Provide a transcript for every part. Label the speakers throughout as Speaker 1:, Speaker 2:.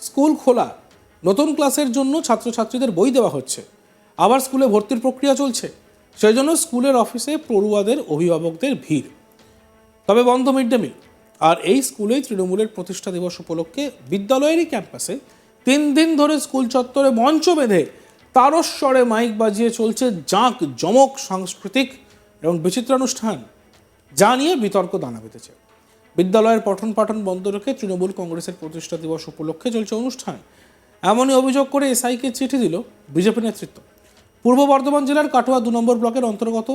Speaker 1: School খোলা। নতুন ক্লাসের জন্য ছাত্রছাত্রীদের বই দেওয়া হচ্ছে। আবার স্কুলে ভর্তির প্রক্রিয়া চলছে। সেই জন্য স্কুলের অফিসে পড়ুয়াদের অভিভাবকদের ভিড়। তবে বন্ধ মিড ডে মিল। আর এই স্কুলেই তৃণমূলের প্রতিষ্ঠা দিবস উপলক্ষে বিদ্যালয়েরই ক্যাম্পাসে তিন দিন ধরে স্কুল চত্বরে মঞ্চ বেঁধে তারস্বরে মাইক বাজিয়ে চলছে জাঁক জমক সাংস্কৃতিক এবং বিচিত্রানুষ্ঠান। যা নিয়ে বিতর্ক দানা বেঁধেছে। বিদ্যালয়ের পঠন পাঠন বন্ধ রেখে তৃণমূল কংগ্রেসের প্রতিষ্ঠা দিবস উপলক্ষে চলছে অনুষ্ঠান। এমনই অভিযোগ করে এসআইকে চিঠি দিল বিজেপি নেতৃত্ব। পূর্ব বর্ধমান জেলার কাটোয়া দু নম্বর ব্লকের অন্তর্গত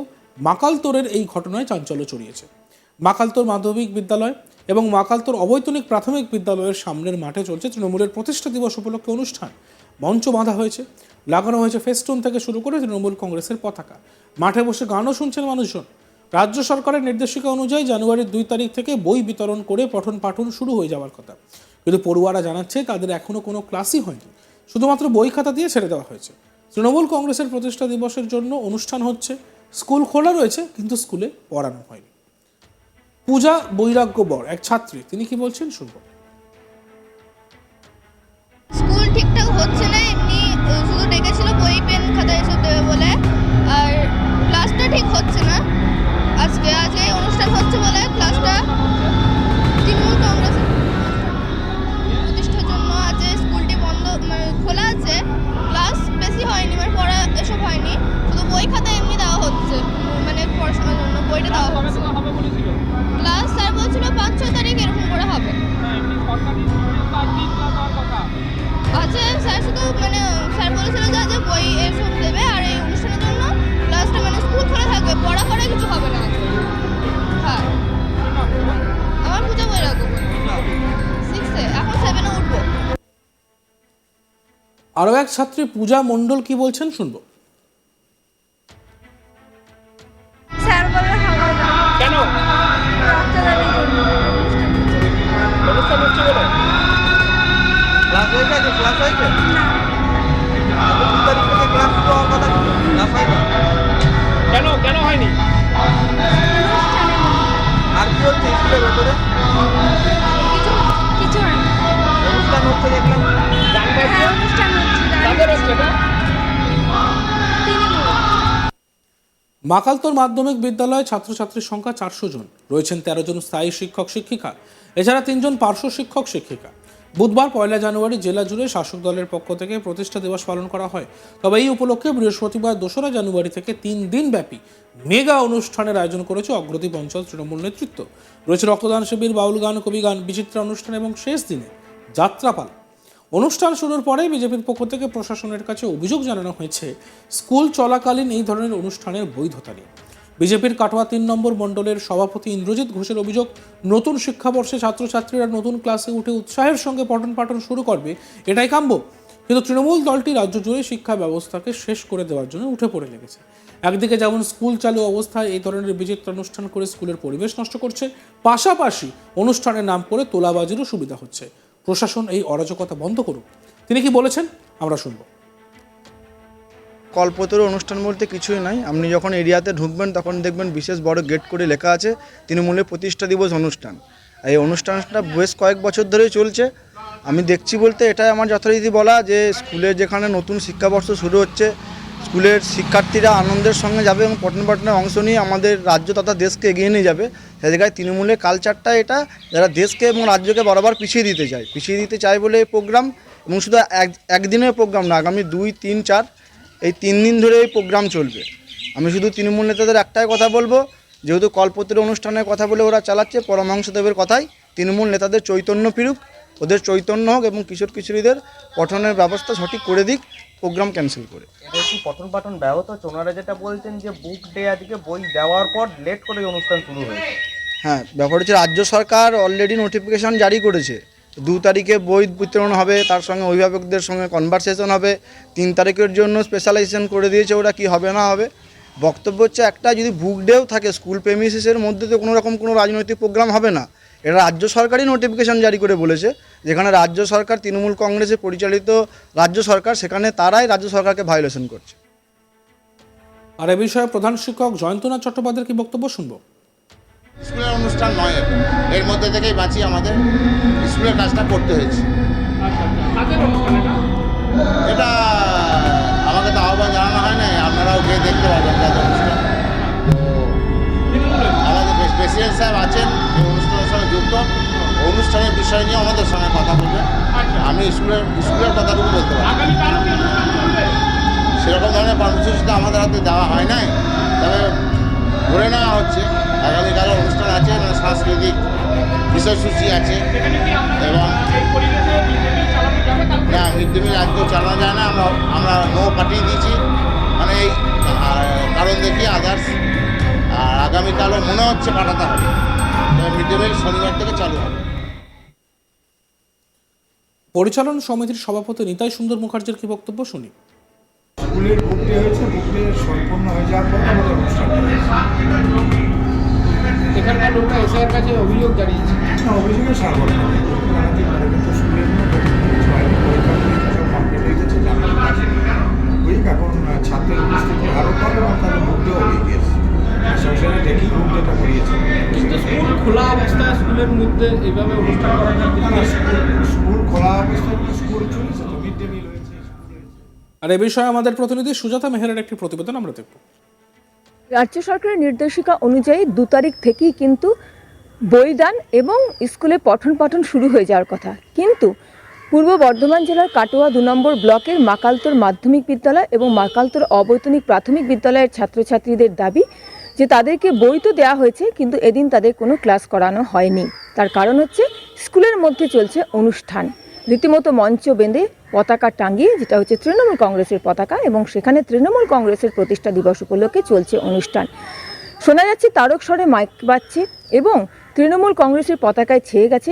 Speaker 1: মাকালতোরের এই ঘটনায় চাঞ্চল্য ছড়িয়েছে। মাকালতোর মাধ্যমিক বিদ্যালয় এবং মাকালতোর অবৈতনিক প্রাথমিক বিদ্যালয়ের সামনের মাঠে চলছে তৃণমূলের প্রতিষ্ঠা দিবস উপলক্ষে অনুষ্ঠান। মঞ্চ বাঁধা হয়েছে। লাগানো হয়েছে ফেস্টুন থেকে শুরু করে তৃণমূল কংগ্রেসের পতাকা। মাঠে বসে গানও শুনছেন মানুষজন। রাজ্য সরকারের নির্দেশিকা অনুযায়ী জানুয়ারির দুই তারিখ থেকে বই বিতরণ করে পঠন পাঠন শুরু হয়ে যাওয়ার কথা। কিন্তু পড়ুয়ারা জানাচ্ছে তাদের এখনও কোনো ক্লাসই হয়নি। শুধুমাত্র বই খাতা দিয়ে ছেড়ে দেওয়া হয়েছে। তৃণমূল কংগ্রেসের প্রতিষ্ঠা দিবসের জন্য অনুষ্ঠান হচ্ছে। স্কুল খোলা রয়েছে, কিন্তু স্কুলে পড়ানো হয়নি। পূজা বৈরাগ্য বর, এক ছাত্রী, তিনি কি বলছেন শুনব।
Speaker 2: স্কুল ঠিকঠাক হচ্ছে ক্লাস পাঁচ তারিখ এরকম করে হবে। আছে স্যার শুধু মানে স্যার বই দেবে আর এই অনুষ্ঠানের জন্য মানে স্কুল থাকবে, পড়া কিছু হবে না হ্যাঁ। পূজা সিক্সে এখন উঠবো।
Speaker 1: আরও এক ছাত্রী পূজা মণ্ডল কি বলছেন শুনব।
Speaker 3: অনুষ্ঠান হচ্ছে বলে
Speaker 4: ক্লাস হয়ে গেছে ক্লাস হয়েছে দু তারিখ থেকে ক্লাস শুরু হওয়ার কথা ক্লাস
Speaker 3: কেন
Speaker 1: মাকালতোর মাধ্যমিক বিদ্যালয়ে ছাত্রছাত্রীর সংখ্যা চারশো জন। রয়েছেন তেরো জন স্থায়ী শিক্ষক, শিক্ষিকা। এছাড়া তিনজন পার্শ্ব শিক্ষক, শিক্ষিকা। বুধবার পয়লা জানুয়ারি জেলা জুড়ে শাসক দলের পক্ষ থেকে প্রতিষ্ঠা দিবস পালন করা হয়। তবে এই উপলক্ষে বৃহস্পতিবার দোসরা জানুয়ারি থেকে তিন দিন ব্যাপী মেগা অনুষ্ঠানের আয়োজন করেছে অগ্রদীপ অঞ্চল তৃণমূল নেতৃত্ব। রয়েছে রক্তদান শিবির, বাউল গান, কবি গান, বিচিত্রা অনুষ্ঠান এবং শেষ দিনে যাত্রাপালা। অনুষ্ঠান শুরুর পরে বিজেপির পক্ষ থেকে প্রশাসনের কাছে অভিযোগ জানানো হয়েছে, স্কুল চলাকালীন এই ধরনের অনুষ্ঠানের বৈধতা নিয়ে বিজেপির কাটোয়া তিন নম্বর মণ্ডলের সভাপতি ইন্দ্রজিৎ ঘোষের অভিযোগ, নতুন শিক্ষাবর্ষে ছাত্রছাত্রীরা নতুন ক্লাসে উঠে উৎসাহের সঙ্গে পঠন পাঠন শুরু করবে, এটাই কাম্য। কিন্তু তৃণমূল দলটি রাজ্য জুড়ে শিক্ষা ব্যবস্থাকে শেষ করে দেওয়ার জন্য উঠে পড়ে লেগেছে। একদিকে যেমন স্কুল চালু অবস্থায় এই ধরনের বিচিত্র অনুষ্ঠান করে স্কুলের পরিবেশ নষ্ট করছে, পাশাপাশি অনুষ্ঠানের নাম করে তোলাবাজিরও সুবিধা হচ্ছে। প্রশাসন এই অরাজকতা বন্ধ করুক। তিনি কি বলেছেন? আমরা শুনব।
Speaker 5: কল্পতরু অনুষ্ঠান বলতে কিছুই নাই। আপনি যখন এরিয়াতে ঢুকবেন, তখন দেখবেন বিশেষ বড় গেট করে লেখা আছে তৃণমূলের প্রতিষ্ঠা দিবস অনুষ্ঠান। এই অনুষ্ঠানটা বেশ কয়েক বছর ধরেই চলছে। আমি দেখছি বলতে এটাই আমার যথারীতি বলা যে, স্কুলে যেখানে নতুন শিক্ষাবর্ষ শুরু হচ্ছে, স্কুলের শিক্ষার্থীরা আনন্দের সঙ্গে যাবে এবং পঠন পাঠনে অংশ নিয়ে আমাদের রাজ্য তথা দেশকে এগিয়ে নিয়ে যাবে। সে জায়গায় তৃণমূলের কালচারটা এটা, যারা দেশকে এবং রাজ্যকে বরাবর পিছিয়ে দিতে চায়। পিছিয়ে দিতে চায় বলে এই প্রোগ্রাম এবং শুধু এক, একদিনের প্রোগ্রাম না, আগামী দুই, তিন, চার, এই তিন দিন ধরে এই প্রোগ্রাম চলবে। আমি শুধু তৃণমূল নেতাদের একটাই কথা বলব, যেহেতু কল্পতরু অনুষ্ঠানের কথা বলে ওরা চালাচ্ছে পরমাংশদেবের কথাই, তৃণমূল নেতাদের চৈতন্য ফিরুক, ওদের চৈতন্য হোক এবং কিশোর কিশোরীদের পঠনের ব্যবস্থা সঠিক করে দিক প্রোগ্রাম ক্যান্সেল করে।
Speaker 4: এটা কি পঠন পাঠন ব্যাহত। ওনারা যেটা বলছেন যে বুক ডে আজকে বই দেওয়ার পর লেট করে অনুষ্ঠান শুরু হয়েছে।
Speaker 5: হ্যাঁ ব্যাপার হচ্ছে রাজ্য সরকার অলরেডি নোটিফিকেশন জারি করেছে। দু তারিখে বই বিতরণ হবে তার সঙ্গে অভিভাবকদের সঙ্গে কনভারসেশন হবে। তিন তারিখের জন্য স্পেশালাইজেশন করে দিয়েছে ওরা কি হবে না হবে। বক্তব্য হচ্ছে একটা যদি বুক ডেও থাকে স্কুল প্রেমিসিসের মধ্যে তো কোনো রকম কোনো রাজনৈতিক প্রোগ্রাম হবে না। এটা রাজ্য সরকারই নোটিফিকেশান জারি করে বলেছে। যেখানে রাজ্য সরকার তৃণমূল কংগ্রেসে পরিচালিত রাজ্য সরকার সেখানে তারাই রাজ্য সরকারকে ভায়োলেশন করছে।
Speaker 1: আর এ বিষয়ে প্রধান শিক্ষক জয়ন্তনাথ চট্টোপাধ্যায়ের কি বক্তব্য শুনব?
Speaker 6: স্কুলের অনুষ্ঠান নয় এর মধ্যে থেকেই বাঁচি আমাদের স্কুলের কাজটা করতে হয়েছে।
Speaker 3: এটা আমাকে
Speaker 6: তো আহ্বান জানানো হয় নাই আপনারাও গিয়ে দেখতে পাবেন। তাদের অনুষ্ঠান আমাদের প্রেসিডেন্ট সাহেব আছেন অনুষ্ঠানের বিষয় নিয়ে আমাদের সঙ্গে কথা বলবে।
Speaker 3: আচ্ছা।
Speaker 6: আমি স্কুলের স্কুলের কথাটুকু বলতে পারি সেরকম ধরনের কর্মসূচি তো আমাদের হাতে দেওয়া হয় নাই তবে ধরে নেওয়া হচ্ছে আগামীকাল অনুষ্ঠান আছে মানে সাংস্কৃতিক বিষয়সূচি আছে। এবং না মিড ডে মিল আজকেও চালানো যায় না আমরা আমরা নো পাঠিয়ে দিয়েছি। মানে এই কারণ দেখি আদার্স আর আগামীকালও মনে হচ্ছে পাঠাতে হবে। মিড ডে মিল শনিবার থেকে চালু হবে।
Speaker 1: পরিচালন সমিতির সভাপতি নিতাই সুন্দর মুখার্জির কি বক্তব্য শুনি?
Speaker 7: স্কুলের বুক ডে হয়েছে বুক ডে সম্পূর্ণ হয়ে যাওয়ার পর আমাদের অনুষ্ঠান
Speaker 3: এখানকার লোকরা এসআর কাছে অভিযোগ জানিয়েছে।
Speaker 7: অভিযোগে সারবত
Speaker 3: মধ্যে এইভাবে অনুষ্ঠান
Speaker 7: স্কুল খোলা অবস্থায় স্কুল চলেছে তো? মিড ডে মিল হয়েছে হয়েছে।
Speaker 1: আর এ বিষয়ে আমাদের প্রতিনিধি সুজাতা মেহরের একটি প্রতিবেদন আমরা দেখব।
Speaker 8: রাজ্য সরকারের নির্দেশিকা অনুযায়ী দু তারিখ থেকেই কিন্তু বইদান এবং স্কুলে পঠন পাঠন শুরু হয়ে যাওয়ার কথা। কিন্তু পূর্ব বর্ধমান জেলার কাটোয়া দু নম্বর ব্লকের মাকালতোর মাধ্যমিক বিদ্যালয় এবং মাকালতোর অবৈতনিক প্রাথমিক বিদ্যালয়ের ছাত্রছাত্রীদের দাবি যে তাদেরকে বই তো দেওয়া হয়েছে কিন্তু এদিন তাদের কোনো ক্লাস করানো হয়নি। তার কারণ হচ্ছে স্কুলের মধ্যে চলছে অনুষ্ঠান। রীতিমতো মঞ্চ বেঁধে পতাকা টাঙ্গিয়ে যেটা হচ্ছে তৃণমূল কংগ্রেসের পতাকা, এবং সেখানে তৃণমূল কংগ্রেসের প্রতিষ্ঠা দিবস উপলক্ষে চলছে অনুষ্ঠান। শোনা যাচ্ছে তারক স্বরে মাইক বাজছে, এবং তৃণমূল কংগ্রেসের পতাকায় ছেয়ে গেছে,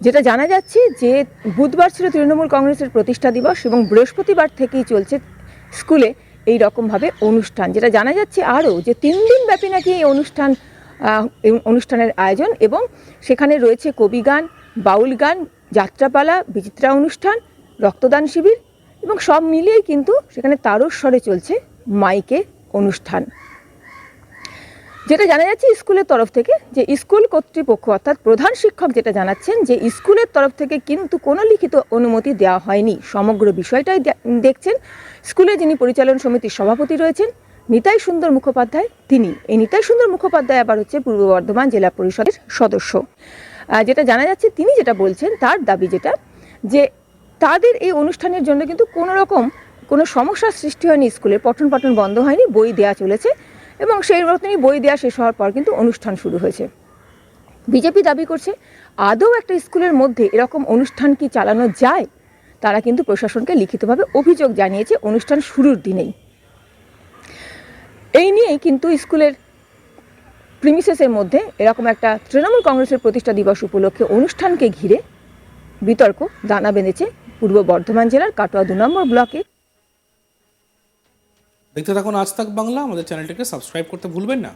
Speaker 8: যেটা জানা যাচ্ছে যে বুধবার ছিল তৃণমূল কংগ্রেসের প্রতিষ্ঠা দিবস, এবং বৃহস্পতিবার থেকেই চলছে স্কুলে এই রকমভাবে অনুষ্ঠান। যেটা জানা যাচ্ছে আরও যে তিন দিন ব্যাপী নাকি এই অনুষ্ঠান অনুষ্ঠানের আয়োজন এবং সেখানে রয়েছে কবি গান, বাউল গান, যাত্রাপালা, বিচিত্রা অনুষ্ঠান, রক্তদান শিবির এবং সব মিলিয়েই কিন্তু সেখানে তারস্বরে চলছে মাইকে অনুষ্ঠান। যেটা জানা যাচ্ছে স্কুলের তরফ থেকে যে স্কুল কর্তৃপক্ষ অর্থাৎ প্রধান শিক্ষক যেটা জানাচ্ছেন যে স্কুলের তরফ থেকে কিন্তু কোনো লিখিত অনুমতি দেওয়া হয়নি। সমগ্র বিষয়টাই দেখছেন স্কুলে যিনি পরিচালন সমিতির সভাপতি রয়েছেন নিতাই সুন্দর মুখোপাধ্যায় তিনি। এই নিতাই সুন্দর মুখোপাধ্যায় আবার হচ্ছে পূর্ব বর্ধমান জেলা পরিষদের সদস্য। যেটা জানা যাচ্ছে, তিনি যেটা বলছেন, তার দাবি যেটা, যে তাদের এই অনুষ্ঠানের জন্য কিন্তু কোনো রকম কোনো সমস্যার সৃষ্টি হয়নি স্কুলের পঠন পাঠন বন্ধ হয়নি, বই দেওয়া চলেছে এবং সেই মতনই বই দেওয়া শেষ হওয়ার পর কিন্তু অনুষ্ঠান শুরু হয়েছে। বিজেপি দাবি করছে, আদৌ একটা স্কুলের মধ্যে এরকম অনুষ্ঠান কি চালানো যায়? তারা কিন্তু প্রশাসনকে লিখিতভাবে অভিযোগ জানিয়েছে, অনুষ্ঠান শুরুর দিনেই। এই নিয়েই কিন্তু স্কুলের প্রিমিসেসের মধ্যে এরকম একটা তৃণমূল কংগ্রেসের প্রতিষ্ঠা দিবস উপলক্ষে অনুষ্ঠানকে ঘিরে বিতর্ক, দানা বেঁধেছে পূর্ব বর্ধমান জেলার কাটোয়া দু নম্বর ব্লকে।
Speaker 1: দেখতে থাকুন আজ তাক বাংলা, আমাদের চ্যানেলটাকে সাবস্ক্রাইব করতে ভুলবেন না।